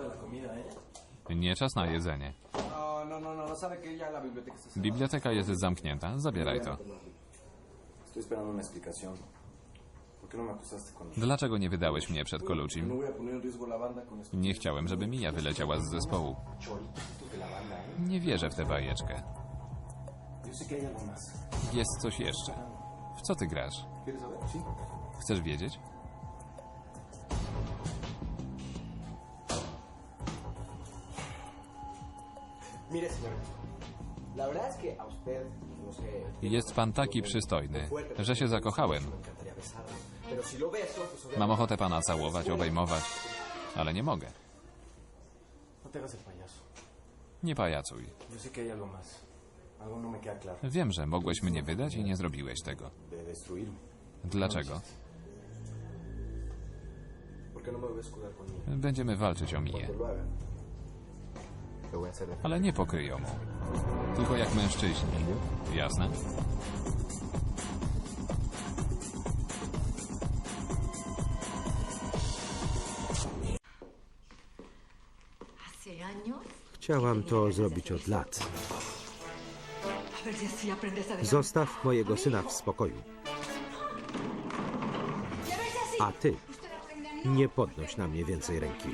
de ¿eh? Nie czas na jedzenie. No, no, no, no, no sabe que ya la biblioteca está cerrada. Biblioteka jest zamknięta. Zabieraj to. Estoy esperando una explicación. ¿Por qué no me acusaste con Dlaczego nie wydałeś mnie przed No Colucim? voy a poner en riesgo la banda con esto. Nie chciałem, żeby Mija wyleciała z zespołu. Choritos de la banda, ¿eh? Nie wierzę w tę bajeczkę. Yo sé que hay algo más. Jest coś jeszcze. W co ty grasz? ¿Quieres saber? Sí. Chcesz wiedzieć? Mire, señor. La verdad es que a usted, no sé. Jest pan taki przystojny, że się zakochałem. Mam ochotę pana całować, obejmować, ale nie mogę. No. Nie pajacuj. No. Wiem, że mogłeś mnie wydać i nie zrobiłeś tego. Dlaczego? ¿Por qué no? Będziemy walczyć o Miję, ale nie pokryją mu. Tylko jak mężczyźni. Jasne? Chciałam to zrobić od lat. Zostaw mojego syna w spokoju. A ty nie podnoś na mnie więcej ręki.